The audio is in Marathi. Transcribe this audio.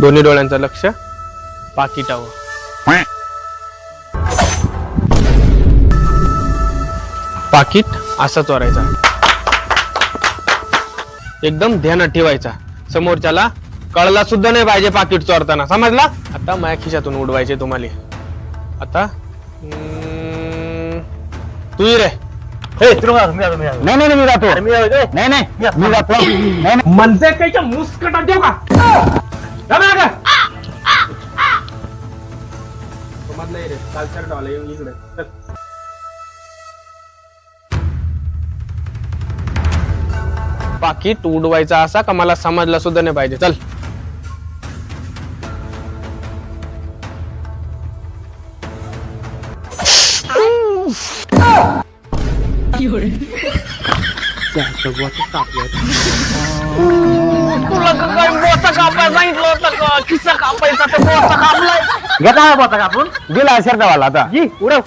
दोन्ही डोळ्यांचं लक्ष पाकिटावर पाकिट असा चोरायचा एकदम ध्यानात ठेवायचा. समोरच्याला कळला सुद्धा नाही पाहिजे पाकिट चोरताना. समजला? आता माझ्या खिशातून उडवायचे तुम्हाला. आता तू रे. हे. नाही नाही मी जातो. नाही नाही मी जातो. नाही मुस्कटात देऊ का? तो ये रे, काल शर्टवाला येऊन इकडे. चल. पाकिट उडवायचा असा का मला समजला सुद्धा नाही पाहिजे. चल. तुला का काय बोचा कापाय सांगितलं होतं का? कापलाय घेता हा बोटा कापून दिला शर्टवाला आता. जी उडव.